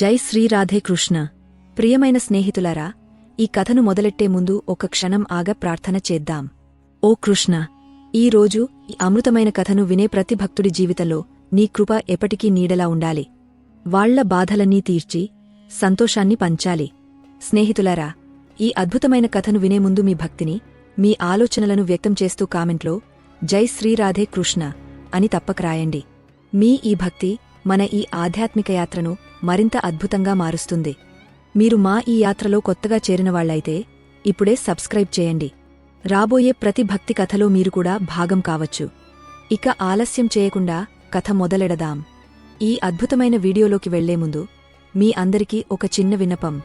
జై శ్రీరాధే కృష్ణ. ప్రియమైన స్నేహితులరా ఈ కథను మొదలెట్టే ముందు ఒక క్షణం ఆగ ప్రార్థన చేద్దాం. ఓ కృష్ణ ఈ రోజు ఈ అమృతమైన కథను వినే ప్రతి భక్తుడి జీవితంలో నీ కృప ఎప్పటికీ నీడలా ఉండాలి. వాళ్ళ బాధలన్నీ తీర్చి సంతోషాన్ని పంచాలి. స్నేహితులారా ఈ అద్భుతమైన కథను వినే ముందు మీ భక్తిని మీ ఆలోచనలను వ్యక్తం చేస్తూ కామెంట్లో జై శ్రీరాధే కృష్ణ అని తప్పక రాయండి. మీ ఈ భక్తి మన ఈ ఆధ్యాత్మిక యాత్రను మరింత అద్భుతంగా మారుస్తుంది. మీరు మా ఈ యాత్రలో కొత్తగా చేరినవాళ్ళైతే ఇప్పుడే సబ్స్క్రైబ్ చేయండి. రాబోయే ప్రతి భక్తి కథలో మీరు కూడా భాగం కావచ్చు. ఇక ఆలస్యం చేయకుండా కథ మొదలెడదాం. ఈ అద్భుతమైన వీడియోలోకి వెళ్ళే ముందు మీ అందరికీ ఒక చిన్న విన్నపం.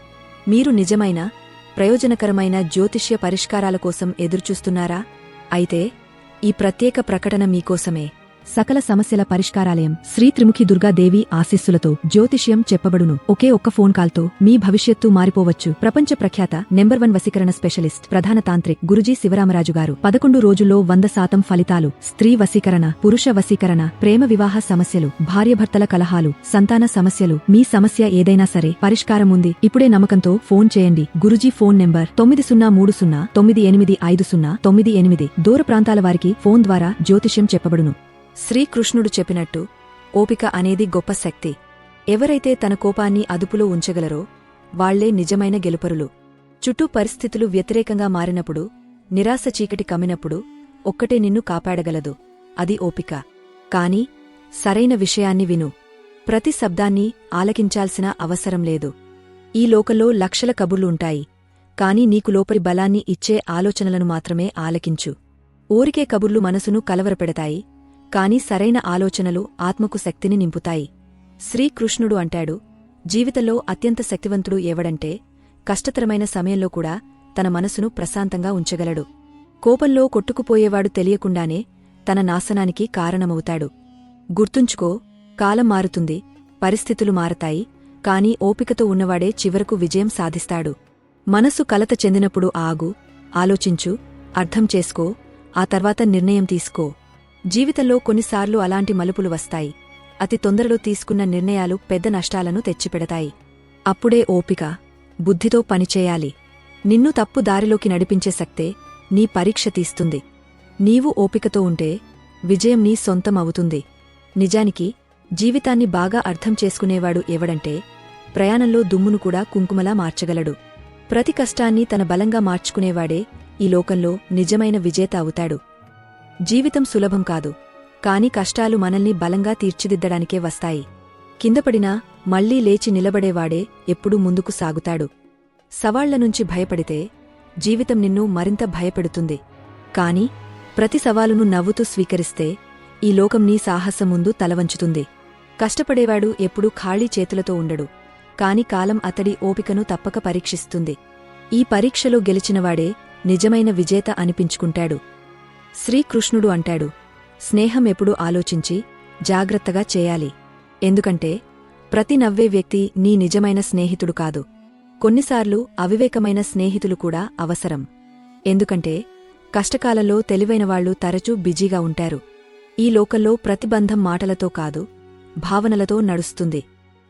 మీరు నిజమైన ప్రయోజనకరమైన జ్యోతిష్య పరిష్కారాల కోసం ఎదురుచూస్తున్నారా? అయితే ఈ ప్రత్యేక ప్రకటన మీకోసమే. సకల సమస్యల పరిష్కారాలయం శ్రీ త్రిముఖి దుర్గాదేవి ఆశీస్సులతో జ్యోతిష్యం చెప్పబడును. ఒకే ఒక్క ఫోన్ కాల్తో మీ భవిష్యత్తు మారిపోవచ్చు. ప్రపంచ ప్రఖ్యాత నెంబర్ వన్ వసీకరణ స్పెషలిస్ట్ ప్రధాన తాంత్రిక్ గురుజీ శివరామరాజు గారు. పదకొండు రోజుల్లో వంద శాతం ఫలితాలు స్త్రీ వసీకరణ పురుష వసీకరణ ప్రేమ వివాహ సమస్యలు భార్యభర్తల కలహాలు సంతాన సమస్యలు మీ సమస్య ఏదైనా సరే పరిష్కారం ఉంది. ఇప్పుడే నమ్మకంతో ఫోన్ చేయండి. గురుజీ ఫోన్ నెంబర్ తొమ్మిది సున్నా మూడు సున్నా తొమ్మిది ఎనిమిది ఐదు సున్నా తొమ్మిది ఎనిమిది. దూర ప్రాంతాల వారికి ఫోన్ ద్వారా జ్యోతిష్యం చెప్పబడును. శ్రీకృష్ణుడు చెప్పినట్టు ఓపిక అనేది గొప్ప శక్తి. ఎవరైతే తన కోపాన్ని అదుపులో ఉంచగలరో వాళ్ళే నిజమైన గెలుపరులు. చుట్టూ పరిస్థితులు వ్యతిరేకంగా మారినప్పుడు నిరాశ చీకటి కమ్మినప్పుడు ఒక్కటే నిన్ను కాపాడగలదు. అది ఓపిక. కాని సరైన విషయాన్ని విను. ప్రతి శబ్దాన్ని ఆలకించాల్సిన అవసరం లేదు. ఈ లోకంలో లక్షల కబుర్లుంటాయి కాని నీకు లోపలి బలాన్ని ఇచ్చే ఆలోచనలను మాత్రమే ఆలకించు. ఊరికే కబుర్లు మనసును కలవరపెడతాయి. కాని సరైన ఆలోచనలు ఆత్మకు శక్తిని నింపుతాయి. శ్రీకృష్ణుడు అంటాడు జీవితంలో అత్యంత శక్తివంతుడు ఎవడంటే కష్టతరమైన సమయంలో కూడా తన మనసును ప్రశాంతంగా ఉంచగలడు. కోపంలో కొట్టుకుపోయేవాడు తెలియకుండానే తన నాశనానికి కారణమవుతాడు. గుర్తుంచుకో కాలం మారుతుంది పరిస్థితులు మారతాయి కాని ఓపికతో ఉన్నవాడే చివరకు విజయం సాధిస్తాడు. మనసు కలత చెందినప్పుడు ఆగు ఆలోచించు అర్థం చేసుకో ఆ తర్వాత నిర్ణయం తీసుకో. జీవితంలో కొన్నిసార్లు అలాంటి మలుపులు వస్తాయి. అతి తొందరలో తీసుకున్న నిర్ణయాలు పెద్ద నష్టాలను తెచ్చిపెడతాయి. అప్పుడే ఓపిక బుద్ధితో పనిచేయాలి నిన్ను తప్పు దారిలోకి నడిపించే శక్తే నీ పరీక్ష తీస్తుంది. నీవు ఓపికతో ఉంటే విజయం నీ సొంతం అవుతుంది. నిజానికి జీవితాన్ని బాగా అర్థం చేసుకునేవాడు ఎవడంటే ప్రయాణంలో దుమ్మును కూడా కుంకుమలా మార్చగలడు. ప్రతి కష్టాన్ని తన బలంగా మార్చుకునేవాడే ఈ లోకంలో నిజమైన విజేత అవుతాడు. జీవితం సులభం కాదు. కాని కష్టాలు మనల్ని బలంగా తీర్చిదిద్దడానికే వస్తాయి. కిందపడినా మళ్ళీ లేచి నిలబడేవాడే ఎప్పుడూ ముందుకు సాగుతాడు. సవాళ్ళ నుంచి భయపడితే జీవితం నిన్ను మరింత భయపెడుతుంది. కాని ప్రతి సవాలును నవ్వుతూ స్వీకరిస్తే ఈ లోకం నీ సాహసం ముందు తలవంచుతుంది. కష్టపడేవాడు ఎప్పుడూ ఖాళీ చేతులతో ఉండడు. కాని కాలం అతడి ఓపికను తప్పక పరీక్షిస్తుంది. ఈ పరీక్షలో గెలిచినవాడే నిజమైన విజేత అనిపించుకుంటాడు. శ్రీకృష్ణుడు అంటాడు స్నేహం ఎప్పుడూ ఆలోచించి జాగ్రత్తగా చేయాలి. ఎందుకంటే ప్రతి నవ్వే వ్యక్తి నీ నిజమైన స్నేహితుడు కాదు. కొన్నిసార్లు అవివేకమైన స్నేహితులు కూడా అవసరం. ఎందుకంటే కష్టకాలంలో తెలివైనవాళ్ళు తరచూ బిజీగా ఉంటారు. ఈ లోకల్లో ప్రతిబంధం మాటలతో కాదు భావనలతో నడుస్తుంది.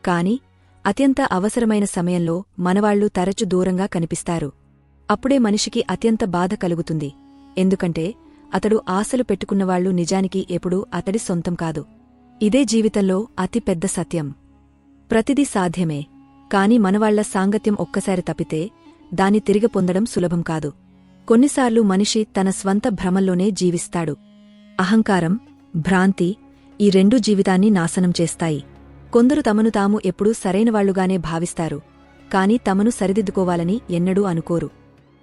కాని అత్యంత అవసరమైన సమయంలో మనవాళ్ళు తరచు దూరంగా కనిపిస్తారు. అప్పుడే మనిషికి అత్యంత బాధ కలుగుతుంది. ఎందుకంటే అతడు ఆశలు పెట్టుకున్నవాళ్ళు నిజానికి ఎప్పుడూ అతడి సొంతం కాదు. ఇదే జీవితంలో అతి పెద్ద సత్యం. ప్రతిదీ సాధ్యమే కాని మనవాళ్ళ సాంగత్యం ఒక్కసారి తప్పితే దాన్ని తిరిగి పొందడం సులభం కాదు. కొన్నిసార్లు మనిషి తన స్వంత భ్రమల్లోనే జీవిస్తాడు. అహంకారం భ్రాంతి ఈ రెండు జీవితాన్ని నాశనం చేస్తాయి. కొందరు తమను తాము ఎప్పుడూ సరైనవాళ్ళుగానే భావిస్తారు కాని తమను సరిదిద్దుకోవాలని ఎన్నడూ అనుకోరు.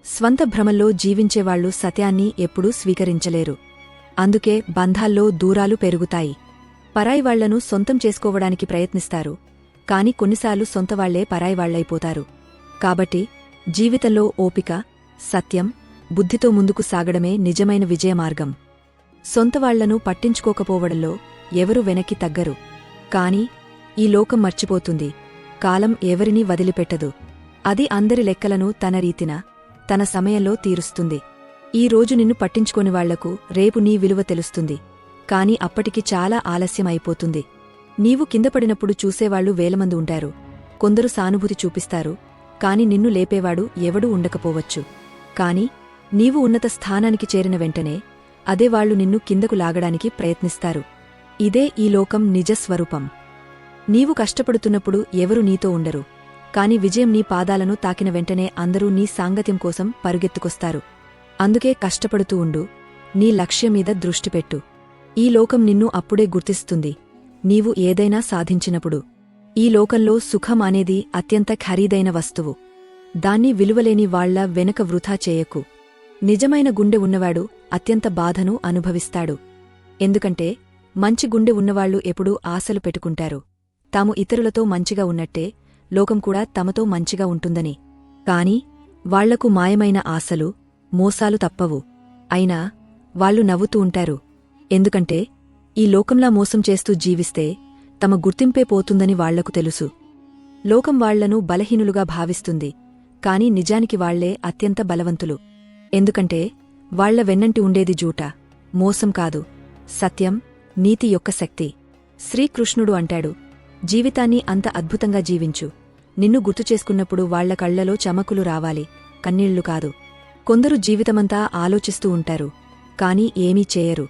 స్వంత భ్రమల్లో జీవించేవాళ్ళు సత్యాన్ని ఎప్పుడూ స్వీకరించలేరు. అందుకే బంధాల్లో దూరాలు పెరుగుతాయి. పరాయివాళ్ళను సొంతం చేసుకోవడానికి ప్రయత్నిస్తారు. కాని కొన్నిసార్లు సొంతవాళ్ళే పరాయివాళ్ళైపోతారు కాబట్టి జీవితంలో ఓపిక సత్యం బుద్ధితో ముందుకు సాగడమే నిజమైన విజయమార్గం సొంతవాళ్ళను పట్టించుకోకపోవడంలో ఎవరు వెనక్కి తగ్గరు. కాని ఈ లోకం మర్చిపోతుంది. కాలం ఎవరినీ వదిలిపెట్టదు. అది అందరి లెక్కలను తన రీతిన తన సమయంలో తీరుస్తుంది. ఈ రోజు నిన్ను పట్టించుకోని వాళ్ళకు రేపు నీ విలువ తెలుస్తుంది. కాని అప్పటికి చాలా ఆలస్యం అయిపోతుంది. నీవు కిందపడినప్పుడు చూసేవాళ్ళు వేలమంది ఉంటారు. కొందరు సానుభూతి చూపిస్తారు. కాని నిన్ను లేపేవాడు ఎవడూ ఉండకపోవచ్చు. కాని నీవు ఉన్నత స్థానానికి చేరిన వెంటనే అదే వాళ్ళు నిన్ను కిందకు లాగడానికి ప్రయత్నిస్తారు. ఇదే ఈ లోకం నిజస్వరూపం నీవు కష్టపడుతున్నప్పుడు ఎవరు నీతో ఉండరు. కాని విజయం నీ పాదాలను తాకిన వెంటనే అందరూ నీ సాంగత్యం కోసం పరుగెత్తుకొస్తారు. అందుకే కష్టపడుతూ ఉండు. నీ లక్ష్యమీద దృష్టిపెట్టు ఈ లోకం నిన్ను అప్పుడే గుర్తిస్తుంది. నీవు ఏదైనా సాధించినప్పుడు. ఈ లోకంలో సుఖం అనేది అత్యంత ఖరీదైన వస్తువు. దాన్ని విలువలేని వాళ్ళ వెనక వృథా చేయకు. నిజమైన గుండె ఉన్నవాడు అత్యంత బాధను అనుభవిస్తాడు. ఎందుకంటే మంచి గుండె ఉన్నవాళ్ళు ఎప్పుడూ ఆశలు పెట్టుకుంటారు. తాము ఇతరులతో మంచిగా ఉన్నట్టే లోకం కూడా తమతో మంచిగా ఉంటుందని. కాని వాళ్ళకు మాయమైన ఆశలు మోసాలు తప్పవు. అయినా వాళ్ళు నవ్వుతూ ఉంటారు. ఎందుకంటే ఈ లోకంలా మోసం చేస్తూ జీవిస్తే తమ గుర్తింపే పోతుందని వాళ్ళకు తెలుసు. లోకం వాళ్ళను బలహీనులుగా భావిస్తుంది. కాని నిజానికి వాళ్ళే అత్యంత బలవంతులు. ఎందుకంటే వాళ్ళ వెన్నంటి ఉండేది జూట. మోసం కాదు. సత్యం నీతి యొక్క శక్తి. శ్రీకృష్ణుడు అంటాడు జీవితాన్ని అంత అద్భుతంగా జీవించు. నిన్ను గుర్తు చేసుకున్నప్పుడు వాళ్ళ కళ్ళలో చమకులు రావాలి. కన్నీళ్ళు కాదు. కొందరు జీవితమంతా ఆలోచిస్తూ ఉంటారు. కాని ఏమీ చేయరు.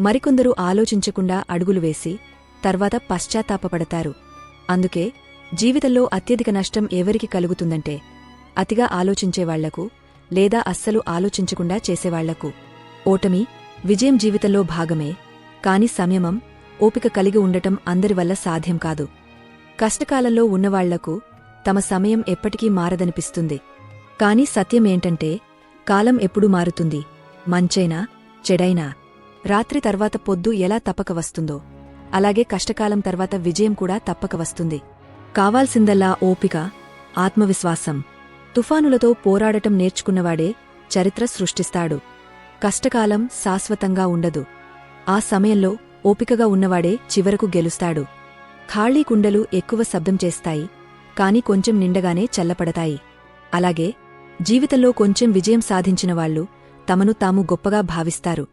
మరికొందరు ఆలోచించకుండా అడుగులు వేసి తర్వాత పశ్చాత్తాపపడతారు. అందుకే జీవితంలో అత్యధిక నష్టం ఎవరికి కలుగుతుందంటే అతిగా ఆలోచించేవాళ్ళకు లేదా అస్సలు ఆలోచించకుండా చేసేవాళ్ళకు ఓటమి విజయం జీవితంలో భాగమే. కాని సంయమం ఓపిక కలిగి ఉండటం అందరివల్ల సాధ్యం కాదు. కష్టకాలంలో ఉన్నవాళ్ళకు తమ సమయం ఎప్పటికీ మారదనిపిస్తుంది. కాని సత్యమేంటంటే కాలం ఎప్పుడు మారుతుంది. మంచైనా చెడైనా. రాత్రి తర్వాత పొద్దు ఎలా తప్పక వస్తుందో. అలాగే కష్టకాలం తర్వాత విజయం కూడా తప్పక వస్తుంది. కావాల్సిందల్లా ఓపిక ఆత్మవిశ్వాసం. తుఫానులతో పోరాడటం నేర్చుకున్నవాడే చరిత్ర సృష్టిస్తాడు. కష్టకాలం శాశ్వతంగా ఉండదు. ఆ సమయంలో ఓపికగా ఉన్నవాడే చివరకు గెలుస్తాడు. ఖాళీ కుండలు ఎక్కువ శబ్దం చేస్తాయి. కాని కొంచెం నిండగానే చల్లపడతాయి. అలాగే జీవితంలో కొంచెం విజయం సాధించిన వాళ్ళు తమను తాము గొప్పగా భావిస్తారు.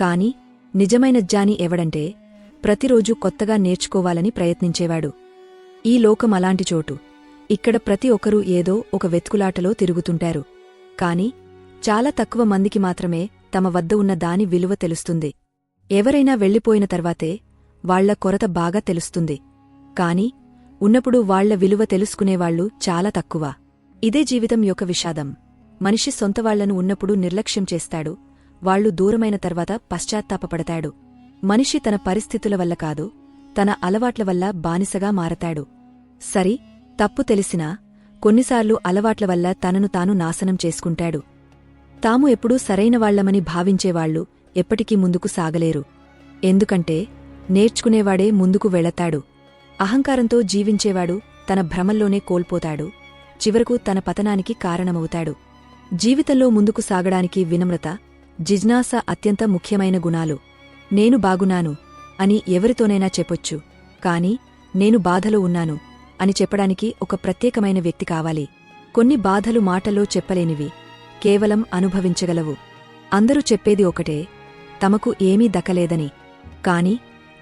కాని నిజమైన జ్ఞాని ఎవడంటే ప్రతిరోజూ కొత్తగా నేర్చుకోవాలని ప్రయత్నించేవాడు. ఈ లోకం అలాంటి చోటు. ఇక్కడ ప్రతి ఒక్కరూ ఏదో ఒక వెతుకులాటలో తిరుగుతుంటారు. కాని చాలా తక్కువ మందికి మాత్రమే తమ వద్ద ఉన్న దాని విలువ తెలుస్తుంది. ఎవరైనా వెళ్ళిపోయిన తర్వాతే వాళ్ళ కొరత బాగా తెలుస్తుంది. కాని ఉన్నప్పుడు వాళ్ళ విలువ తెలుసుకునేవాళ్ళు చాలా తక్కువ. ఇదే జీవితం యొక్క విషాదం. మనిషి సొంతవాళ్ళను ఉన్నప్పుడు నిర్లక్ష్యం చేస్తాడు వాళ్ళు దూరమైన తర్వాత పశ్చాత్తాపపడతాడు. మనిషి తన పరిస్థితుల వల్ల కాదు తన అలవాట్ల వల్ల బానిసగా మారతాడు. సరి తప్పు తెలిసినా కొన్నిసార్లు అలవాట్ల వల్ల తనను తాను నాశనం చేసుకుంటాడు. తాము ఎప్పుడూ సరైనవాళ్ళమని భావించేవాళ్ళు ఎప్పటికీ ముందుకు సాగలేరు. ఎందుకంటే నేర్చుకునేవాడే ముందుకు వెళతాడు. అహంకారంతో జీవించేవాడు తన భ్రమల్లోనే కోల్పోతాడు. చివరకు తన పతనానికి కారణమవుతాడు. జీవితంలో ముందుకు సాగడానికి వినమ్రత జిజ్ఞాస అత్యంత ముఖ్యమైన గుణాలు. నేను బాగున్నాను అని ఎవరితోనైనా చెప్పొచ్చు. కాని నేను బాధలో ఉన్నాను అని చెప్పడానికి ఒక ప్రత్యేకమైన వ్యక్తి కావాలి. కొన్ని బాధలు మాటల్లో చెప్పలేనివి కేవలం అనుభవించగలవు. అందరూ చెప్పేది ఒకటే తమకు ఏమీ దక్కలేదని. కాని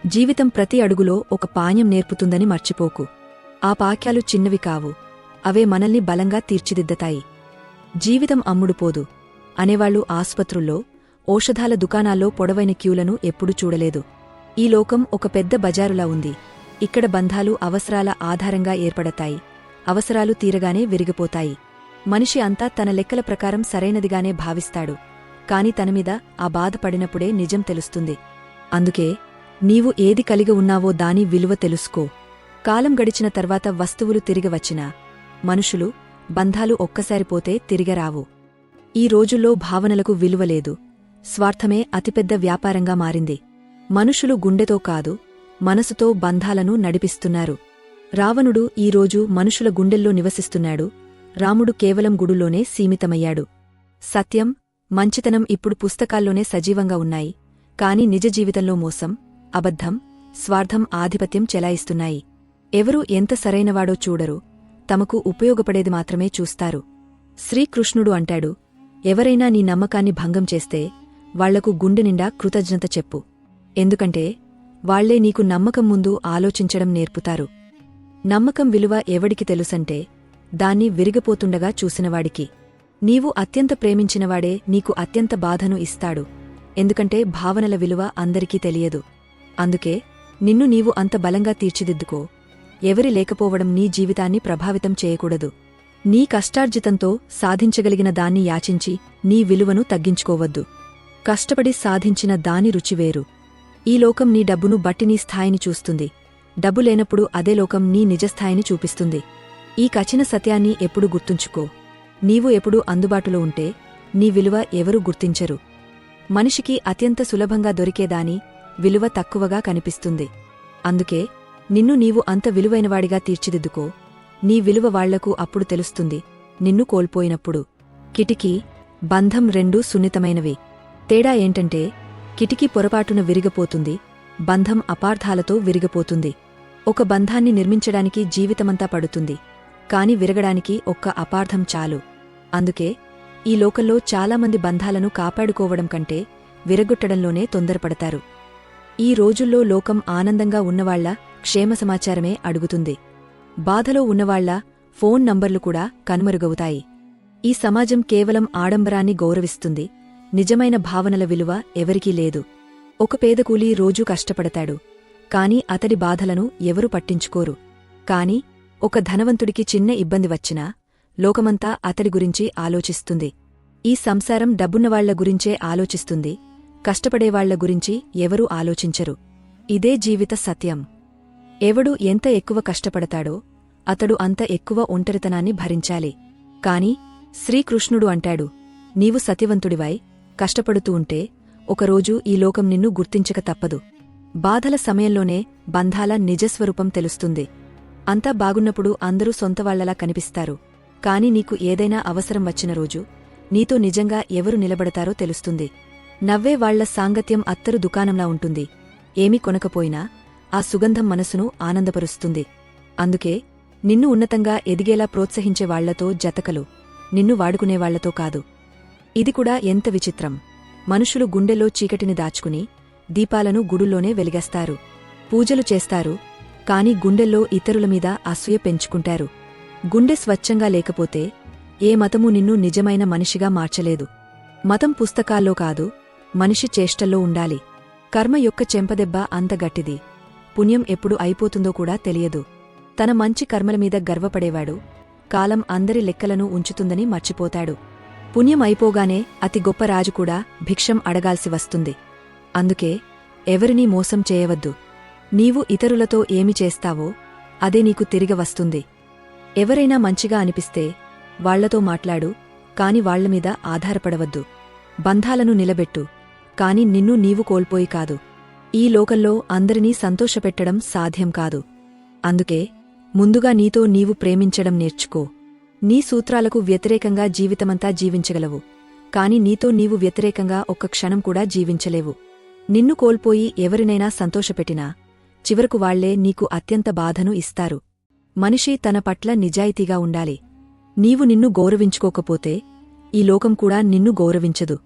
జీవితం ప్రతి అడుగులో ఒక పాణ్యం నేర్పుతుందని మర్చిపోకు. ఆ పాక్యాలు చిన్నవి కావు. అవే మనల్ని బలంగా తీర్చిదిద్దతాయి. జీవితం అమ్ముడుపోదు అనేవాళ్ళు ఆస్పత్రుల్లో ఔషధాల దుకాణాల్లో పొడవైన క్యూలను ఎప్పుడూ చూడలేదు. ఈ లోకం ఒక పెద్ద బజారులా ఉంది. ఇక్కడ బంధాలు అవసరాల ఆధారంగా ఏర్పడతాయి. అవసరాలు తీరగానే విరిగిపోతాయి. మనిషి అంతా తన లెక్కల ప్రకారం సరైనదిగానే భావిస్తాడు. కాని తనమీద ఆ బాధపడినప్పుడే నిజం తెలుస్తుంది. అందుకే నీవు ఏది కలిగి ఉన్నావో దాని విలువ తెలుసుకో. కాలం గడిచిన తర్వాత వస్తువులు తిరిగి వచ్చినా మనుషులు బంధాలు ఒక్కసారిపోతే తిరిగరావు ఈ రోజుల్లో భావనలకు విలువలేదు స్వార్థమే అతిపెద్ద వ్యాపారంగా మారింది. మనుషులు గుండెతో కాదు మనసుతో బంధాలను నడిపిస్తున్నారు. రావణుడు ఈరోజు మనుషుల గుండెల్లో నివసిస్తున్నాడు. రాముడు కేవలం గుడులోనే సీమితమయ్యాడు. సత్యం మంచితనం ఇప్పుడు పుస్తకాల్లోనే సజీవంగా ఉన్నాయి. కాని నిజ జీవితంలో మోసం అబద్ధం స్వార్థం ఆధిపత్యం చెలాయిస్తున్నాయి. ఎవరు ఎంత సరైనవాడో చూడరు. తమకు ఉపయోగపడేది మాత్రమే చూస్తారు. శ్రీకృష్ణుడు అంటాడు ఎవరైనా నీ నమ్మకాన్ని భంగం చేస్తే వాళ్ళకు గుండె నిండా కృతజ్ఞత చెప్పు. ఎందుకంటే వాళ్ళే నీకు నమ్మకం ముందు ఆలోచించడం నేర్పుతారు. నమ్మకం విలువ ఎవడికి తెలుసంటే దాన్ని విరిగిపోతుండగా చూసినవాడికి. నీవు అత్యంత ప్రేమించినవాడే నీకు అత్యంత బాధను ఇస్తాడు. ఎందుకంటే భావనల విలువ అందరికీ తెలియదు. అందుకే నిన్ను నీవు అంత బలంగా తీర్చిదిద్దుకో. ఎవరి లేకపోవడం నీ జీవితాన్ని ప్రభావితం చేయకూడదు. నీ కష్టార్జితంతో సాధించగలిగిన దాన్ని యాచించి నీ విలువను తగ్గించుకోవద్దు. కష్టపడి సాధించిన దాని రుచివేరు ఈ లోకం నీ డబ్బును బట్టి నీ స్థాయిని చూస్తుంది. డబ్బు లేనప్పుడు అదే లోకం నీ నిజస్థాయిని చూపిస్తుంది. ఈ కచిన సత్యాన్ని ఎప్పుడు గుర్తుంచుకో. నీవు ఎప్పుడూ అందుబాటులో ఉంటే నీ విలువ ఎవరూ గుర్తించరు. మనిషికి అత్యంత సులభంగా దొరికేదాని విలువ తక్కువగా కనిపిస్తుంది. అందుకే నిన్ను నీవు అంత విలువైనవాడిగా తీర్చిదిద్దుకో. నీ విలువ వాళ్ళకు అప్పుడు తెలుస్తుంది. నిన్ను కోల్పోయినప్పుడు. కిటికీ బంధం రెండూ సున్నితమైనవి. తేడా ఏంటంటే కిటికీ పొరపాటున విరిగపోతుంది బంధం అపార్థాలతో విరిగపోతుంది. ఒక బంధాన్ని నిర్మించడానికి జీవితమంతా పడుతుంది కాని విరగడానికి ఒక్క అపార్థం చాలు. అందుకే ఈ లోకల్లో చాలామంది బంధాలను కాపాడుకోవడం కంటే విరగొట్టడంలోనే తొందరపడతారు. ఈ రోజుల్లో లోకం ఆనందంగా ఉన్నవాళ్ళ క్షేమ సమాచారమే అడుగుతుంది. బాధలో ఉన్నవాళ్ళ ఫోన్ నంబర్లు కూడా కనుమరుగవుతాయి. ఈ సమాజం కేవలం ఆడంబరాన్ని గౌరవిస్తుంది. నిజమైన భావనల విలువ ఎవరికీ లేదు. ఒక పేదకూలీ రోజూ కష్టపడతాడు. కాని అతడి బాధలను ఎవరు పట్టించుకోరు. కాని ఒక ధనవంతుడికి చిన్న ఇబ్బంది వచ్చినా లోకమంతా అతడి గురించి ఆలోచిస్తుంది. ఈ సంసారం డబ్బున్నవాళ్ళ గురించే ఆలోచిస్తుంది. కష్టపడేవాళ్ళ గురించి ఎవరూ ఆలోచించరు. ఇదే జీవిత సత్యం. ఎవడు ఎంత ఎక్కువ కష్టపడతాడో అతడు అంత ఎక్కువ ఒంటరితనాన్ని భరించాలి. కాని శ్రీకృష్ణుడు అంటాడు నీవు సత్యవంతుడివై కష్టపడుతూ ఉంటే ఒకరోజు ఈ లోకం నిన్ను గుర్తించక తప్పదు. బాధల సమయంలోనే బంధాల నిజస్వరూపం తెలుస్తుంది. అంతా బాగున్నప్పుడు అందరూ సొంతవాళ్ళలా కనిపిస్తారు. కాని నీకు ఏదైనా అవసరం వచ్చిన రోజు నీతో నిజంగా ఎవరు నిలబడతారో తెలుస్తుంది. నవ్వే వాళ్ళ సాంగత్యం అత్తరు దుకాణంలా ఉంటుంది. ఏమీ కొనకపోయినా ఆ సుగంధం మనసును ఆనందపరుస్తుంది. అందుకే నిన్ను ఉన్నతంగా ఎదిగేలా ప్రోత్సహించేవాళ్ళతో జతకలు నిన్ను వాడుకునేవాళ్ళతో కాదు. ఇది కూడా ఎంత విచిత్రం. మనుషులు గుండెలో చీకటిని దాచుకుని దీపాలను గుడుల్లోనే వెలిగేస్తారు. పూజలు చేస్తారు కాని గుండెల్లో ఇతరుల మీద అసూయ పెంచుకుంటారు. గుండె స్వచ్ఛంగా లేకపోతే ఏ మతమూ నిన్ను నిజమైన మనిషిగా మార్చలేదు. మతం పుస్తకాల్లో కాదు మనిషి చేష్టల్లో ఉండాలి. కర్మ యొక్క చెంపదెబ్బ అంత గట్టిది. పుణ్యం ఎప్పుడు అయిపోతుందో కూడా తెలియదు. తన మంచి కర్మల మీద గర్వపడేవాడు. కాలం అందరి లెక్కలను ఉంచుతుందని మర్చిపోతాడు. పుణ్యం అయిపోగానే అతి గొప్ప రాజు కూడా భిక్షం అడగాల్సి వస్తుంది. అందుకే ఎవరినీ మోసం చేయవద్దు. నీవు ఇతరులతో ఏమి చేస్తావో అదే నీకు తిరిగి వస్తుంది. ఎవరైనా మంచిగా అనిపిస్తే వాళ్ళతో మాట్లాడు కాని వాళ్ళమీద ఆధారపడవద్దు. బంధాలను నిలబెట్టు. కాని నిన్ను నీవు కోల్పోయి కాదు. ఈ లోకంలో అందరినీ సంతోషపెట్టడం సాధ్యం కాదు. అందుకే ముందుగా నీతో నీవు ప్రేమించడం నేర్చుకో. నీ సూత్రాలకు వ్యతిరేకంగా జీవితమంతా జీవించగలవు. కాని నీతో నీవు వ్యతిరేకంగా ఒక్క క్షణం కూడా జీవించలేవు. నిన్ను కోల్పోయి ఎవరినైనా సంతోషపెట్టినా చివరకు వాళ్ళే నీకు అత్యంత బాధను ఇస్తారు. మనిషి తన పట్ల నిజాయితీగా ఉండాలి. నీవు నిన్ను గౌరవించుకోకపోతే ఈ లోకం కూడా నిన్ను గౌరవించదు.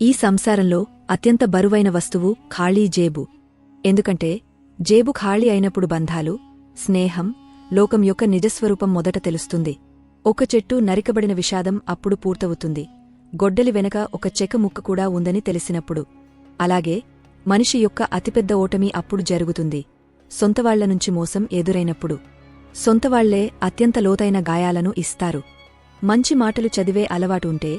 ఈ సంసారంలో అత్యంత బరువైన వస్తువు ఖాళీ జేబు. ఎందుకంటే జేబు ఖాళీ అయినప్పుడు బంధాలు స్నేహం లోకం యొక్క నిజస్వరూపం మొదట తెలుస్తుంది. ఒక చెట్టు నరికబడిన విషాదం అప్పుడు పూర్తవుతుంది. గొడ్డలి వెనక ఒక చెక ముక్క కూడా ఉందని తెలిసినప్పుడు. అలాగే మనిషి యొక్క అతిపెద్ద ఓటమి అప్పుడు జరుగుతుంది. సొంతవాళ్ళ నుంచి మోసం ఎదురైనప్పుడు. సొంతవాళ్ళే అత్యంత లోతైన గాయాలను ఇస్తారు. మంచి మాటలు చదివే అలవాటు ఉంటే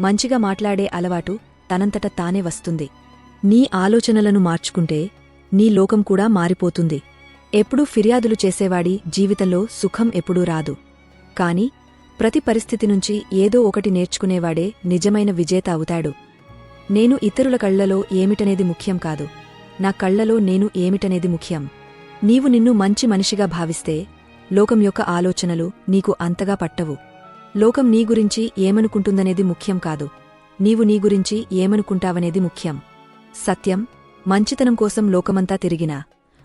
మంచిగా మాట్లాడే అలవాటు తనంతట తానే వస్తుంది. నీ ఆలోచనలను మార్చుకుంటే నీ లోకం కూడా మారిపోతుంది. ఎప్పుడూ ఫిర్యాదులు చేసేవాడి జీవితంలో సుఖం ఎప్పుడూ రాదు. కాని ప్రతి పరిస్థితి నుంచి ఏదో ఒకటి నేర్చుకునేవాడే నిజమైన విజేత అవుతాడు. నేను ఇతరుల కళ్ళలో ఏమిటనేది ముఖ్యం కాదు. నా కళ్ళలో నేను ఏమిటనేది ముఖ్యం. నీవు నిన్ను మంచి మనిషిగా భావిస్తే లోకం యొక్క ఆలోచనలు నీకు అంతగా పట్టవు. లోకం నీ గురించి ఏమనుకుంటుందనేది ముఖ్యం కాదు. నీవు నీ గురించి ఏమనుకుంటావనేది ముఖ్యం. సత్యం మంచితనం కోసం లోకమంతా తిరిగినా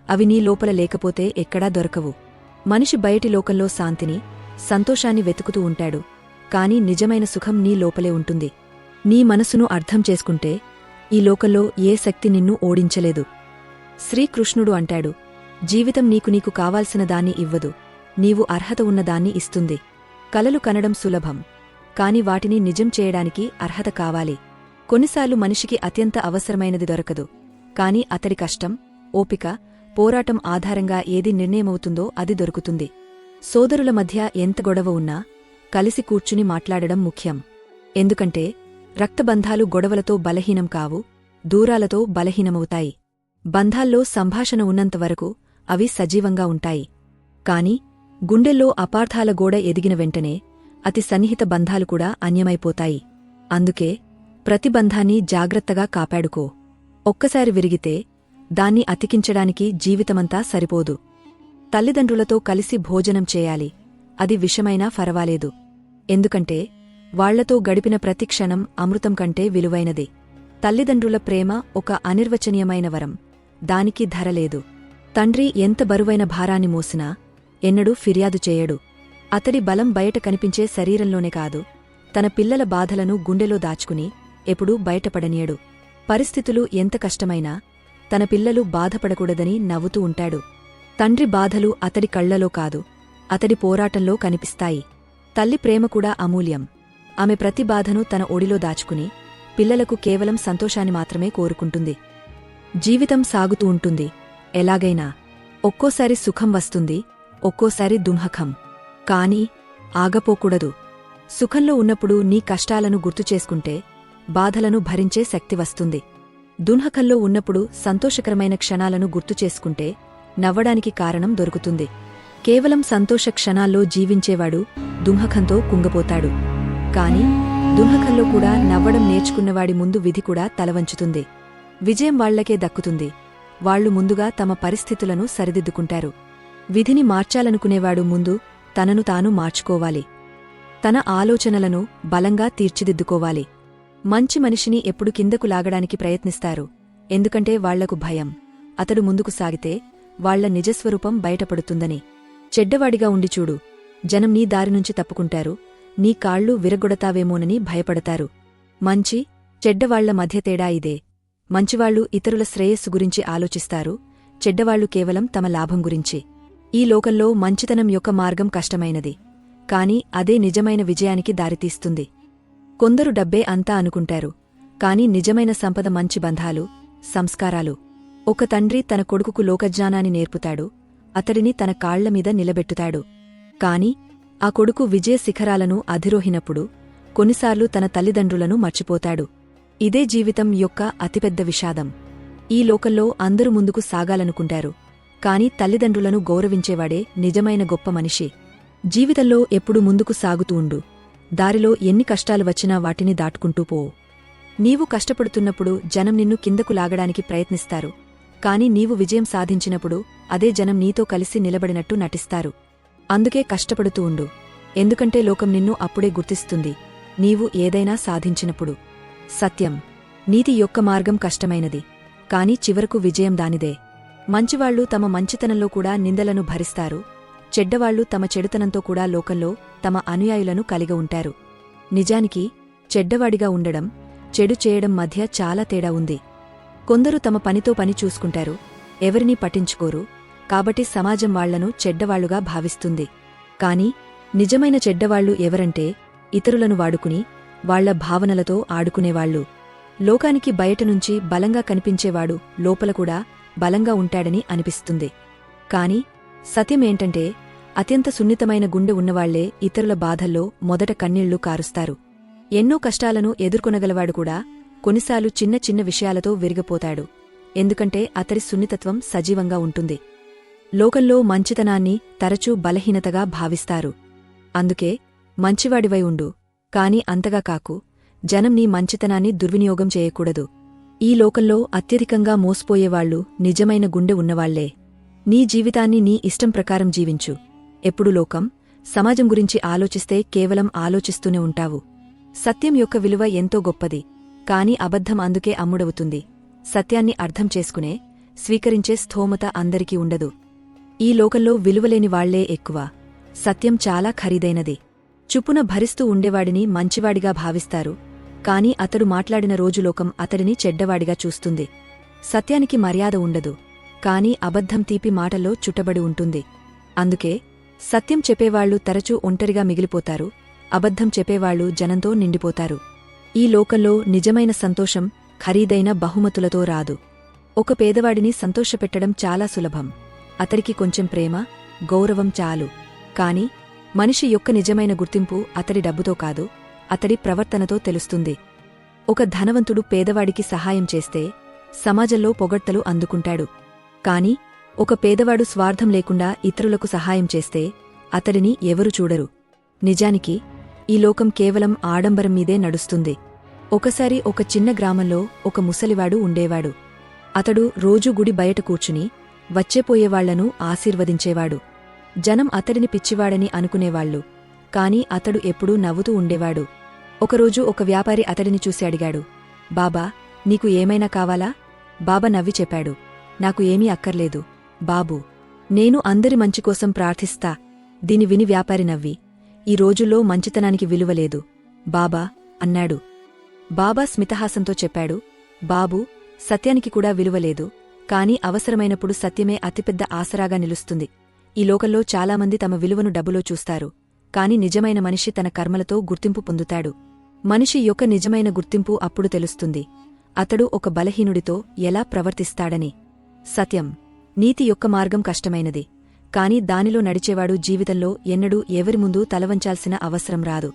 అవి నీ లోపల లేకపోతే ఎక్కడా దొరకవు. మనిషి బయటి లోకంలో శాంతిని సంతోషాన్ని వెతుకుతూ ఉంటాడు కాని నిజమైన సుఖం నీ లోపలే ఉంటుంది. నీ మనసును అర్థం చేసుకుంటే ఈ లోకంలో ఏ శక్తి నిన్ను ఓడించలేదు. శ్రీకృష్ణుడు అంటాడు జీవితం నీకు నీకు కావాల్సిన దాన్ని ఇవ్వదు నీవు అర్హత ఉన్నదాన్ని ఇస్తుంది. కలలు కనడం సులభం. కాని వాటిని నిజం చేయడానికి అర్హత కావాలి. కొన్నిసార్లు మనిషికి అత్యంత అవసరమైనది దొరకదు. కాని అతడి కష్టం ఓపిక పోరాటం ఆధారంగా ఏది నిర్ణయమవుతుందో అది దొరుకుతుంది. సోదరుల మధ్య ఎంత గొడవ ఉన్నా కలిసి కూర్చుని మాట్లాడడం ముఖ్యం. ఎందుకంటే రక్తబంధాలు గొడవలతో బలహీనం కావు దూరాలతో బలహీనమవుతాయి. బంధాల్లో సంభాషణ ఉన్నంతవరకు అవి సజీవంగా ఉంటాయి. కాని గుండెల్లో అపార్థాల గోడ ఎదిగిన వెంటనే అతి సన్నిహిత బంధాలు కూడా అన్యమైపోతాయి. అందుకే ప్రతి బంధాన్ని జాగ్రత్తగా కాపాడుకో. ఒక్కసారి విరిగితే దాన్ని అతికించడానికి జీవితమంతా సరిపోదు. తల్లిదండ్రులతో కలిసి భోజనం చేయాలి. అది విషమైనా ఫరవాలేదు. ఎందుకంటే వాళ్ళతో గడిపిన ప్రతి క్షణం అమృతం కంటే విలువైనది. తల్లిదండ్రుల ప్రేమ ఒక అనిర్వచనీయమైన వరం. దానికి ధరలేదు తండ్రి ఎంత బరువైన భారాన్ని మోసినా ఎన్నడూ ఫిర్యాదు చేయడు. అతడి బలం బయట కనిపించే శరీరంలోనే కాదు తన పిల్లల బాధలను గుండెలో దాచుకుని ఎప్పుడూ బయటపడనీయడు. పరిస్థితులు ఎంత కష్టమైనా తన పిల్లలు బాధపడకూడదని నవ్వుతూ ఉంటాడు. తండ్రి బాధలు అతడి కళ్ళలో కాదు అతడి పోరాటంలో కనిపిస్తాయి. తల్లి ప్రేమ కూడా అమూల్యం. ఆమె ప్రతి బాధను తన ఒడిలో దాచుకుని పిల్లలకు కేవలం సంతోషాన్ని మాత్రమే కోరుకుంటుంది. జీవితం సాగుతూ ఉంటుంది. ఎలాగైనా ఒక్కోసారి సుఖం వస్తుంది ఒక్కోసారి దుంహకం. కాని ఆగపోకూడదు. సుఖంలో ఉన్నప్పుడు నీ కష్టాలను గుర్తుచేసుకుంటే బాధలను భరించే శక్తి వస్తుంది. దున్హకంలో ఉన్నప్పుడు సంతోషకరమైన క్షణాలను గుర్తుచేసుకుంటే నవ్వడానికి కారణం దొరుకుతుంది. కేవలం సంతోష క్షణాల్లో జీవించేవాడు దుంహకంతో కుంగపోతాడు. కాని దుంహకంలో కూడా నవ్వడం నేర్చుకున్నవాడి ముందు విధి కూడా తలవంచుతుంది. విజయం వాళ్ళకే దక్కుతుంది. వాళ్ళు ముందుగా తమ పరిస్థితులను సరిదిద్దుకుంటారు. విధిని మార్చాలనుకునేవాడు ముందు తనను తాను మార్చుకోవాలి. తన ఆలోచనలను బలంగా తీర్చిదిద్దుకోవాలి. మంచి మనిషిని ఎప్పుడు కిందకు లాగడానికి ప్రయత్నిస్తారు. ఎందుకంటే వాళ్ళకు భయం. అతడు ముందుకు సాగితే వాళ్ళ నిజస్వరూపం బయటపడుతుందని. చెడ్డవాడిగా ఉండి చూడు. జనం నీ దారినుంచి తప్పుకుంటారు. నీ కాళ్ళు విరగొడతావేమోనని భయపడతారు. మంచి చెడ్డవాళ్ళ మధ్య తేడా ఇదే. మంచివాళ్ళు ఇతరుల శ్రేయస్సు గురించి ఆలోచిస్తారు. చెడ్డవాళ్ళు కేవలం తమ లాభం గురించి. ఈ లోకంలో మంచితనం యొక్క మార్గం కష్టమైనది. కాని అదే నిజమైన విజయానికి దారితీస్తుంది. కొందరు డబ్బే అంతా అనుకుంటారు. కాని నిజమైన సంపద మంచి బంధాలు సంస్కారాలు. ఒక తండ్రి తన కొడుకుకు లోకజ్ఞానాన్ని నేర్పుతాడు. అతడిని తన కాళ్ళమీద నిలబెట్టుతాడు. కాని ఆ కొడుకు విజయ శిఖరాలను అధిరోహినప్పుడు కొన్నిసార్లు తన తల్లిదండ్రులను మర్చిపోతాడు. ఇదే జీవితం యొక్క అతిపెద్ద విషాదం. ఈ లోకల్లో అందరూ ముందుకు సాగాలనుకుంటారు. కాని తల్లిదండ్రులను గౌరవించేవాడే నిజమైన గొప్ప మనిషి. జీవితంలో ఎప్పుడు ముందుకు సాగుతూ ఉండు. దారిలో ఎన్ని కష్టాలు వచ్చినా వాటిని దాటుకుంటూ పో. నీవు కష్టపడుతున్నప్పుడు జనం నిన్ను కిందకు లాగడానికి ప్రయత్నిస్తారు. కాని నీవు విజయం సాధించినప్పుడు అదే జనం నీతో కలిసి నిలబడినట్టు నటిస్తారు. అందుకే కష్టపడుతూ ఉండు. ఎందుకంటే లోకం నిన్ను అప్పుడే గుర్తిస్తుంది. నీవు ఏదైనా సాధించినప్పుడు. సత్యం. నీతి యొక్క మార్గం కష్టమైనది. కాని చివరకు విజయం దానిదే. మంచివాళ్ళు తమ మంచితనంలో కూడా నిందలను భరిస్తారు. చెడ్డవాళ్ళు తమ చెడుతనంతో కూడా లోకంలో తమ అనుయాయులను కలిగి ఉంటారు. నిజానికి చెడ్డవాడిగా ఉండడం చెడు చేయడం మధ్య చాలా తేడా ఉంది. కొందరు తమ పనితో పని చూసుకుంటారు ఎవరినీ పట్టించుకోరు కాబట్టి సమాజం వాళ్ళను చెడ్డవాళ్ళుగా భావిస్తుంది. కాని నిజమైన చెడ్డవాళ్ళు ఎవరంటే ఇతరులను వాడుకుని వాళ్ళ భావనలతో ఆడుకునేవాళ్ళు. లోకానికి బయటనుంచి బలంగా కనిపించేవాడు లోపల కూడా బలంగా ఉంటాడని అనిపిస్తుంది. కాని సత్యమేంటంటే అత్యంత సున్నితమైన గుండె ఉన్నవాళ్ళే ఇతరుల బాధల్లో మొదట కన్నీళ్ళు కారుస్తారు. ఎన్నో కష్టాలను ఎదుర్కొనగలవాడు కూడా కొన్నిసార్లు చిన్న చిన్న విషయాలతో విరిగిపోతాడు. ఎందుకంటే అతడి సున్నితత్వం సజీవంగా ఉంటుంది. లోకంలో మంచితనాన్ని తరచూ బలహీనతగా భావిస్తారు. అందుకే మంచివాడివై ఉండు. కాని అంతగా కాకు జనం నీ మంచితనాన్ని దుర్వినియోగం చేయకూడదు. ఈ లోకంలో అత్యధికంగా మోసపోయేవాళ్ళు నిజమైన గుండె ఉన్నవాళ్ళే. నీ జీవితాన్ని నీ ఇష్టం ప్రకారం జీవించు. ఎప్పుడు లోకం సమాజం గురించి ఆలోచిస్తే కేవలం ఆలోచిస్తూనే ఉంటావు. సత్యం యొక్క విలువ ఎంతో గొప్పది కాని అబద్ధం అందుకే అమ్ముడవుతుంది. సత్యాన్ని అర్థం చేసుకునే స్వీకరించే స్థోమత అందరికీ ఉండదు. ఈ లోకంలో విలువలేని వాళ్ళే ఎక్కువ. సత్యం చాలా ఖరీదైనది. చుప్పున భరిస్తూ ఉండేవాడిని మంచివాడిగా భావిస్తారు కాని అతడు మాట్లాడిన రోజులోకం అతడిని చెడ్డవాడిగా చూస్తుంది. సత్యానికి మర్యాద ఉండదు. కాని అబద్ధం తీపి మాటల్లో చుట్టబడి ఉంటుంది. అందుకే సత్యం చెప్పేవాళ్ళు తరచూ ఒంటరిగా మిగిలిపోతారు. అబద్ధం చెప్పేవాళ్ళు జనంతో నిండిపోతారు. ఈ లోకంలో నిజమైన సంతోషం ఖరీదైన బహుమతులతో రాదు. ఒక పేదవాడిని సంతోషపెట్టడం చాలా సులభం. అతడికి కొంచెం ప్రేమ గౌరవం చాలు. కాని మనిషి యొక్క నిజమైన గుర్తింపు అతడి డబ్బుతో కాదు. అతడి ప్రవర్తనతో తెలుస్తుంది. ఒక ధనవంతుడు పేదవాడికి సహాయం చేస్తే సమాజంలో పొగడ్తలు అందుకుంటాడు. కాని ఒక పేదవాడు స్వార్థం లేకుండా ఇతరులకు సహాయం చేస్తే అతడిని ఎవరు చూడరు. నిజానికి ఈ లోకం కేవలం ఆడంబరం మీదే నడుస్తుంది. ఒకసారి ఒక చిన్న గ్రామంలో ఒక ముసలివాడు ఉండేవాడు. అతడు రోజూ గుడి బయట కూర్చుని వచ్చేపోయేవాళ్ళను ఆశీర్వదించేవాడు. జనం అతడిని పిచ్చివాడని అనుకునేవాళ్ళు కాని అతడు ఎప్పుడూ నవ్వుతూ ఉండేవాడు. ఒకరోజు ఒక వ్యాపారి అతడిని చూసి అడిగాడు బాబా నీకు ఏమైనా కావాలా? బాబా నవ్వి చెప్పాడు నాకు ఏమీ అక్కర్లేదు బాబూ నేను అందరి మంచికోసం ప్రార్థిస్తా దీని విని వ్యాపారి నవ్వి ఈ రోజుల్లో మంచితనానికి విలువలేదు బాబా అన్నాడు. బాబా స్మితహాసంతో చెప్పాడు బాబూ సత్యానికి కూడా విలువలేదు కాని అవసరమైనప్పుడు సత్యమే అతిపెద్ద ఆసరాగా నిలుస్తుంది. ఈ లోకల్లో చాలామంది తమ విలువను డబ్బులో చూస్తారు కాని నిజమైన మనిషి తన కర్మలతో గుర్తింపు పొందుతాడు. మనిషి యొక్క నిజమైన గుర్తింపు అప్పుడు తెలుస్తుంది. అతడు ఒక బలహీనుడితో ఎలా ప్రవర్తిస్తాడని. సత్యం. నీతి యొక్క మార్గం కష్టమైనది. కాని దానిలో నడిచేవాడు జీవితంలో ఎన్నడూ ఎవరి ముందు తలవంచాల్సిన అవసరం రాదు.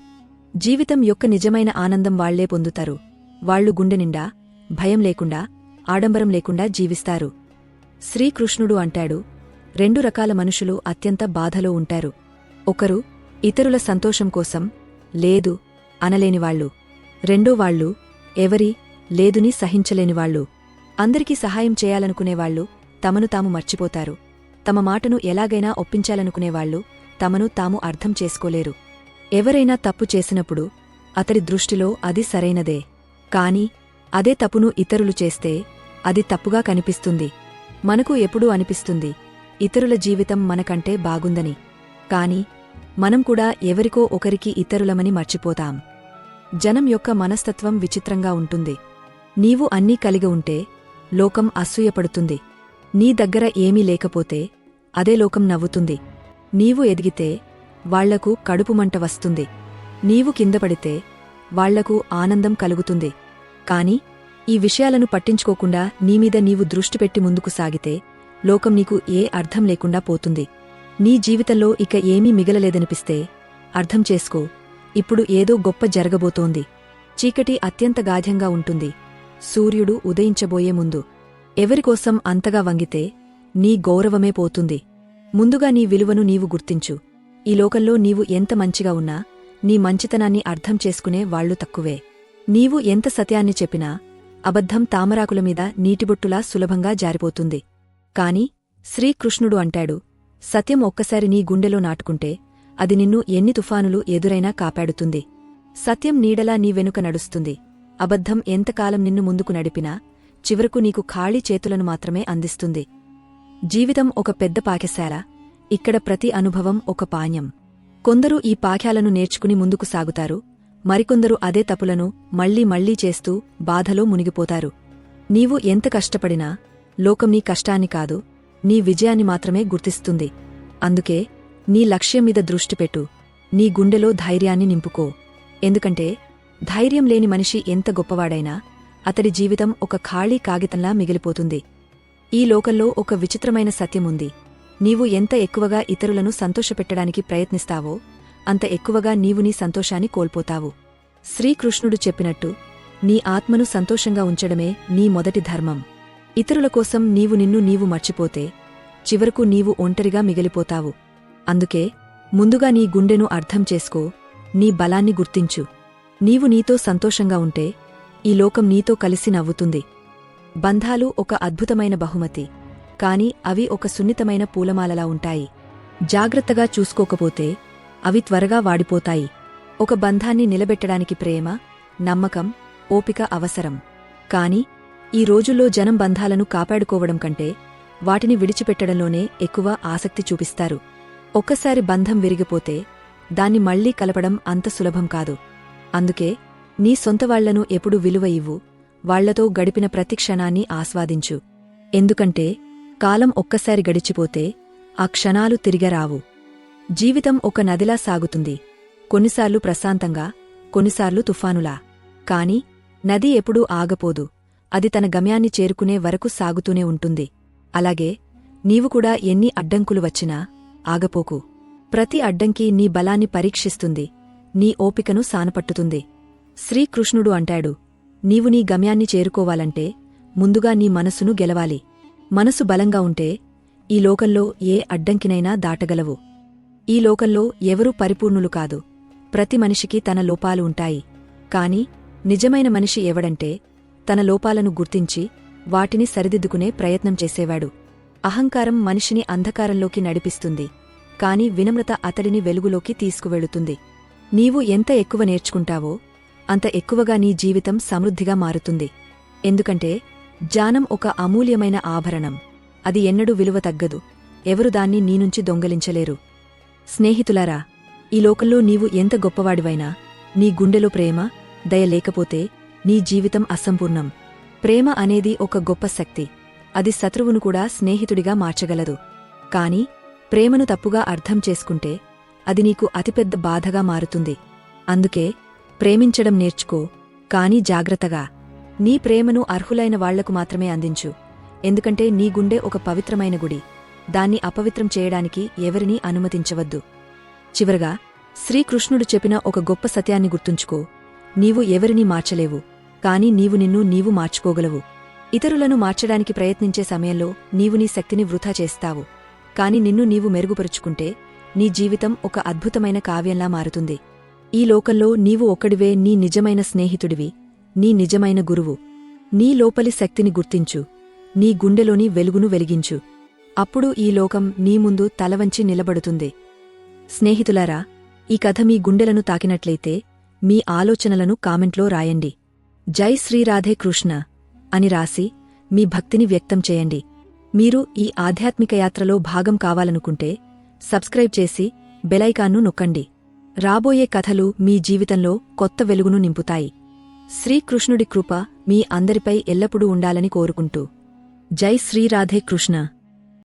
జీవితం యొక్క నిజమైన ఆనందం వాళ్ళే పొందుతారు. వాళ్ళు గుండె నిండా భయం లేకుండా ఆడంబరం లేకుండా జీవిస్తారు. శ్రీకృష్ణుడు అంటాడు రెండు రకాల మనుషులు అత్యంత బాధలో ఉంటారు. ఒకరు ఇతరుల సంతోషం కోసం లేదు అనలేనివాళ్ళు రెండో వాళ్ళు ఎవరి లేదుని సహించలేనివాళ్ళు అందరికీ సహాయం చేయాలనుకునేవాళ్ళు తమను తాము మర్చిపోతారు. తమ మాటను ఎలాగైనా ఒప్పించాలనుకునేవాళ్ళు తమను తాము అర్థం చేసుకోలేరు. ఎవరైనా తప్పు చేసినప్పుడు అతడి దృష్టిలో అది సరైనదే. కాని అదే తప్పును ఇతరులు చేస్తే అది తప్పుగా కనిపిస్తుంది. మనకు ఎప్పుడూ అనిపిస్తుంది ఇతరుల జీవితం మనకంటే బాగుందని. కాని మనం కూడా ఎవరికో ఒకరికి ఇతరులమని మర్చిపోతాం. జనం యొక్క మనస్తత్వం విచిత్రంగా ఉంటుంది. నీవు అన్నీ కలిగి ఉంటే లోకం అసూయపడుతుంది. నీ దగ్గర ఏమీ లేకపోతే అదే లోకం నవ్వుతుంది. నీవు ఎదిగితే వాళ్ళకు కడుపుమంట వస్తుంది. నీవు కిందపడితే వాళ్ళకు ఆనందం కలుగుతుంది. కాని ఈ విషయాలను పట్టించుకోకుండా నీమీద నీవు దృష్టి పెట్టి ముందుకు సాగితే లోకం నీకు ఏ అర్థం లేకుండా పోతుంది. నీ జీవితంలో ఇక ఏమీ మిగలలేదనిపిస్తే అర్థం చేసుకో. ఇప్పుడు ఏదో గొప్ప జరగబోతోంది. చీకటి అత్యంత గాఢ్యంగా ఉంటుంది. సూర్యుడు ఉదయించబోయే ముందు ఎవరికోసం అంతగా వంగితే నీ గౌరవమే పోతుంది. ముందుగా నీ విలువను నీవు గుర్తించు. ఈ లోకంలో నీవు ఎంత మంచిగా ఉన్నా నీ మంచితనాన్ని అర్థం చేసుకునే వాళ్ళు తక్కువే. నీవు ఎంత సత్యాన్ని చెప్పినా అబద్ధం తామరాకుల మీద నీటిబొట్టులా సులభంగా జారిపోతుంది. కాని శ్రీకృష్ణుడు అంటాడు సత్యం ఒక్కసారి నీ గుండెలో నాటుకుంటే అది నిన్ను ఎన్ని తుఫానులు ఎదురైనా కాపాడుతుంది. సత్యం నీడలా నీ వెనుక నడుస్తుంది. అబద్ధం ఎంతకాలం నిన్ను ముందుకు నడిపినా చివరకు నీకు ఖాళీ చేతులను మాత్రమే అందిస్తుంది. జీవితం ఒక పెద్ద పాకశాల ఇక్కడ ప్రతి అనుభవం ఒక పాణ్యం. కొందరు ఈ పాఖ్యాలను నేర్చుకుని ముందుకు సాగుతారు మరికొందరు అదే తపులను మళ్ళీ మళ్ళీ చేస్తూ బాధలో మునిగిపోతారు. నీవు ఎంత కష్టపడినా లోకం నీ కష్టాన్ని కాదు నీ విజయాన్ని మాత్రమే గుర్తిస్తుంది. అందుకే నీ లక్ష్యం మీద దృష్టిపెట్టు నీ గుండెలో ధైర్యాన్ని నింపుకో. ఎందుకంటే ధైర్యం లేని మనిషి ఎంత గొప్పవాడైనా అతడి జీవితం ఒక ఖాళీ కాగితంలా మిగిలిపోతుంది. ఈ లోకంలో ఒక విచిత్రమైన సత్యముంది. నీవు ఎంత ఎక్కువగా ఇతరులను సంతోషపెట్టడానికి ప్రయత్నిస్తావో అంత ఎక్కువగా నీవు నీ సంతోషాన్ని కోల్పోతావు. శ్రీకృష్ణుడు చెప్పినట్టు నీ ఆత్మను సంతోషంగా ఉంచడమే నీ మొదటి ధర్మం. ఇతరుల కోసం నీవు నిన్ను నీవు మర్చిపోతే చివరకు నీవు ఒంటరిగా మిగిలిపోతావు. అందుకే ముందుగా నీ గుండెను అర్థం చేసుకో నీ బలాన్ని గుర్తించు. నీవు నీతో సంతోషంగా ఉంటే ఈ లోకం నీతో కలిసి నవ్వుతుంది. బంధాలు ఒక అద్భుతమైన బహుమతి కాని అవి ఒక సున్నితమైన పూలమాలలా ఉంటాయి. జాగ్రత్తగా చూసుకోకపోతే అవి త్వరగా వాడిపోతాయి. ఒక బంధాన్ని నిలబెట్టడానికి ప్రేమ నమ్మకం ఓపిక అవసరం. కాని ఈ రోజుల్లో జనం బంధాలను కాపాడుకోవడం కంటే వాటిని విడిచిపెట్టడంలోనే ఎక్కువ ఆసక్తి చూపిస్తారు. ఒక్కసారి బంధం విరిగిపోతే దాన్ని మళ్ళీ కలపడం అంత సులభం కాదు. అందుకే నీ సొంతవాళ్ళను ఎప్పుడు విలువ ఇవ్వు వాళ్ళతో గడిపిన ప్రతి క్షణాన్ని ఆస్వాదించు. ఎందుకంటే కాలం ఒక్కసారి గడిచిపోతే ఆ క్షణాలు తిరిగరావు జీవితం ఒక నదిలా సాగుతుంది. కొన్నిసార్లు ప్రశాంతంగా కొన్నిసార్లు తుఫానులా. కాని నది ఎప్పుడూ ఆగపోదు. అది తన గమ్యాన్ని చేరుకునే వరకు సాగుతూనే ఉంటుంది. అలాగే నీవు కూడా ఎన్ని అడ్డంకులు వచ్చినా ఆగపోకు. ప్రతి అడ్డంకి నీ బలాన్ని పరీక్షిస్తుంది. నీ ఓపికను సానపట్టుతుంది. శ్రీకృష్ణుడు అంటాడు నీవు నీ గమ్యాన్ని చేరుకోవాలంటే ముందుగా నీ మనసును గెలవాలి. మనసు బలంగా ఉంటే ఈ లోకంలో ఏ అడ్డంకినైనా దాటగలవు. ఈ లోకంలో ఎవరూ పరిపూర్ణులు కాదు. ప్రతి మనిషికి తన లోపాలు ఉంటాయి. కాని నిజమైన మనిషి ఎవడంటే తన లోపాలను గుర్తించి వాటిని సరిదిద్దుకునే ప్రయత్నం చేసేవాడు. అహంకారం మనిషిని అంధకారంలోకి నడిపిస్తుంది కాని వినమ్రత అతడిని వెలుగులోకి తీసుకువెళుతుంది. నీవు ఎంత ఎక్కువ నేర్చుకుంటావో అంత ఎక్కువగా నీ జీవితం సమృద్ధిగా మారుతుంది. ఎందుకంటే జ్ఞానం ఒక అమూల్యమైన ఆభరణం. అది ఎన్నడూ విలువ తగ్గదు. ఎవరు దాన్ని నీనుంచి దొంగలించలేరు. స్నేహితులారా ఈ లోకంలో నీవు ఎంత గొప్పవాడివైనా నీ గుండెలో ప్రేమ దయ లేకపోతే నీ జీవితం అసంపూర్ణం. ప్రేమ అనేది ఒక గొప్ప శక్తి. అది శత్రువును కూడా స్నేహితుడిగా మార్చగలదు. కాని ప్రేమను తప్పుగా అర్థం చేసుకుంటే అది నీకు అతిపెద్ద బాధగా మారుతుంది. అందుకే ప్రేమించడం నేర్చుకో కాని జాగ్రత్తగా. నీ ప్రేమను అర్హులైన వాళ్ళకు మాత్రమే అందించు. ఎందుకంటే నీ గుండె ఒక పవిత్రమైన గుడి. దాన్ని అపవిత్రం చేయడానికి ఎవరినీ అనుమతించవద్దు. చివరగా శ్రీకృష్ణుడు చెప్పిన ఒక గొప్ప సత్యాన్ని గుర్తుంచుకో. నీవు ఎవరినీ మార్చలేవు కాని నీవు నిన్ను నీవు మార్చుకోగలవు. ఇతరులను మార్చడానికి ప్రయత్నించే సమయంలో నీవు నీ శక్తిని వృథా చేస్తావు. కాని నిన్ను నీవు మెరుగుపరుచుకుంటే నీ జీవితం ఒక అద్భుతమైన కావ్యంలా మారుతుంది. ఈ లోకంలో నీవు ఒక్కడివే నీ నిజమైన స్నేహితుడివి నీ నిజమైన గురువు. నీ లోపలి శక్తిని గుర్తించు నీ గుండెలోని వెలుగును వెలిగించు. అప్పుడు ఈ లోకం నీ ముందు తలవంచి నిలబడుతుంది. స్నేహితులారా ఈ కథ మీ గుండెలను తాకినట్లయితే మీ ఆలోచనలను కామెంట్లో రాయండి. జై శ్రీరాధే కృష్ణ. అని రాసి మీ భక్తిని వ్యక్తం చేయండి. మీరు ఈ ఆధ్యాత్మిక యాత్రలో భాగం కావాలనుకుంటే సబ్స్క్రైబ్ చేసి బెలైకాన్ను నొక్కండి. రాబోయే కథలు మీ జీవితంలో కొత్త వెలుగును నింపుతాయి. శ్రీకృష్ణుడి కృప మీ అందరిపై ఎల్లప్పుడూ ఉండాలని కోరుకుంటూ. జై శ్రీరాధే కృష్ణ.